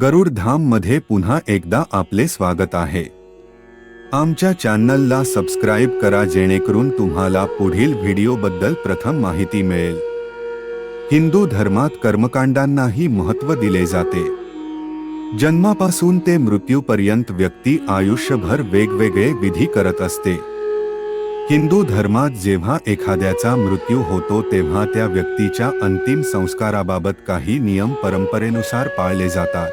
गरुडधाममध्ये मध्ये पुन्हा एकदा आपले स्वागत आहे. आमच्या चॅनलला सबस्क्राईब करा जेणेकरून तुम्हाला पुढील व्हिडिओबद्दल प्रथम माहिती मिळेल. हिंदू धर्मात कर्मकांडांनाही महत्त्व दिले जाते. जन्मापासून ते मृत्यूपर्यंत व्यक्ती आयुष्यभर वेगवेगळे विधी करत असते. हिंदू धर्मात जेव्हा एखाद्याचा मृत्यू होतो तेव्हा त्या व्यक्तीच्या अंतिम संस्काराबाबत काही नियम परंपरेनुसार पाळले जातात.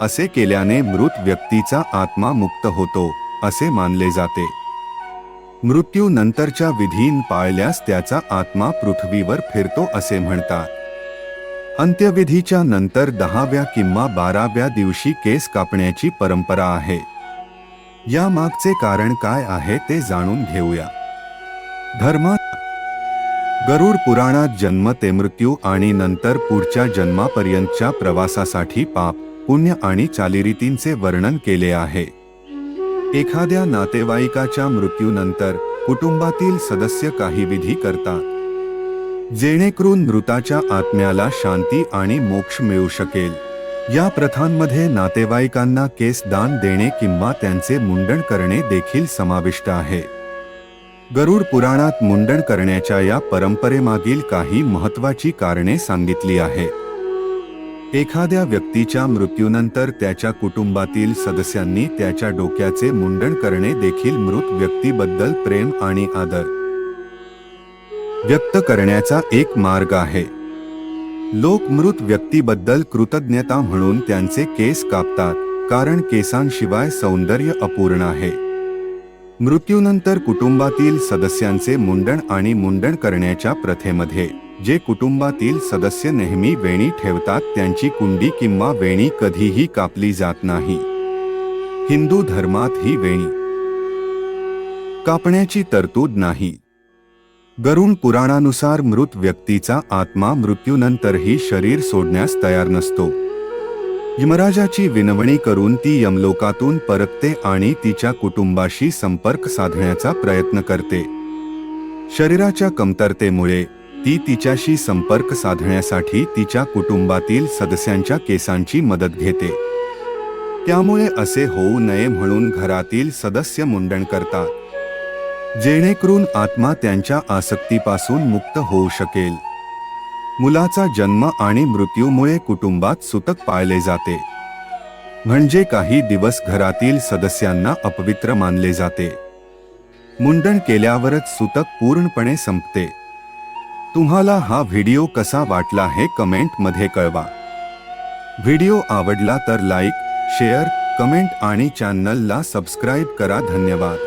असे केल्याने मृत व्यक्तीचा आत्मा मुक्त होतो असे मानले जाते. मृत्यूनंतरच्या विधीन पाळल्यास त्याचा आत्मा पृथ्वीवर फिरतो असे म्हणतात. अंत्यविधीच्या नंतर दहाव्या किंवा बाराव्या दिवशी केस कापण्याची परंपरा आहे. या मागचे कारण काय आहे ते जाणून घेऊया. धर्मात गरुड पुराणात जन्म ते मृत्यू आणि नंतर पुढच्या जन्मापर्यंतच्या प्रवासासाठी पाप पुण्य आणि चालीरीतींचे वर्णन केले आहे. एखाद्या नातेवाईकाच्या मृत्यूनंतर कुटुंबातील सदस्य काही विधी करतात. जेणेकरून मृताच्या आत्म्याला शांती आणि मोक्ष मिळू शकेल. या प्रथांमध्ये नातेवाईकांना केस दान देणे किंवा त्यांचे मुंडण करणे देखील समाविष्ट आहे. गरुड पुराणात मुंडण करण्याच्या या परंपरेमागील काही महत्वाची कारणे सांगितली आहेत. एखाद्या व्यक्तीच्या मृत्यूनंतर त्याच्या कुटुंबातील सदस्यांनी त्याच्या डोक्याचे मुंडण करणे देखील मृत व्यक्तीबद्दल प्रेम आणि आदर व्यक्त करण्याचा एक मार्ग आहे. लोक मृत व्यक्तीबद्दल कृतज्ञता म्हणून त्यांचे केस कापतात कारण केसांशिवाय सौंदर्य अपूर्ण आहे. मृत्यूनंतर कुटुंबातील सदस्यांचे मुंडण आणि मुंडण करण्याच्या प्रथेमध्ये जे कुटुंबातील सदस्य नेहमी वेणी ठेवतात त्यांची कुंडी किंवा वेणी कधीही कापली जात नाही. हिंदू धर्मात ही वेणी कापण्याची तरतूद नाही. गरुण पुराणानुसार मृत व्यक्तीचा आत्मा मृत्यूनंतरही शरीर सोडण्यास तयार नसतो. यमराजाची विनवणी करून ती यमलोकातून परतते आणि तिच्या कुटुंबाशी संपर्क साधण्याचा प्रयत्न करते. शरीराच्या कमतरतेमुळे ती तिच्याशी संपर्क साधण्यासाठी तिच्या कुटुंबातील सदस्यांच्या केसांची मदत घेते. त्यामुळे असे होऊ नये म्हणून घरातील सदस्य मुंडण करतात. जेणेकरून आत्मा त्यांच्या आसक्तीपासून मुक्त होऊ शकेल. मुलाचा जन्म आणि मृत्यूमुळे कुटुंबात सुतक पाळले जाते. म्हणजे काही दिवस घरातील सदस्यांना अपवित्र मानले जाते. मुंडन केल्यावरच सुतक पूर्णपणे संपते. तुम्हाला हा व्हिडिओ कसा वाटला हे कमेंटमध्ये कळवा. व्हिडिओ आवडला तर लाईक शेअर कमेंट आणि चॅनलला सबस्क्राईब करा. धन्यवाद.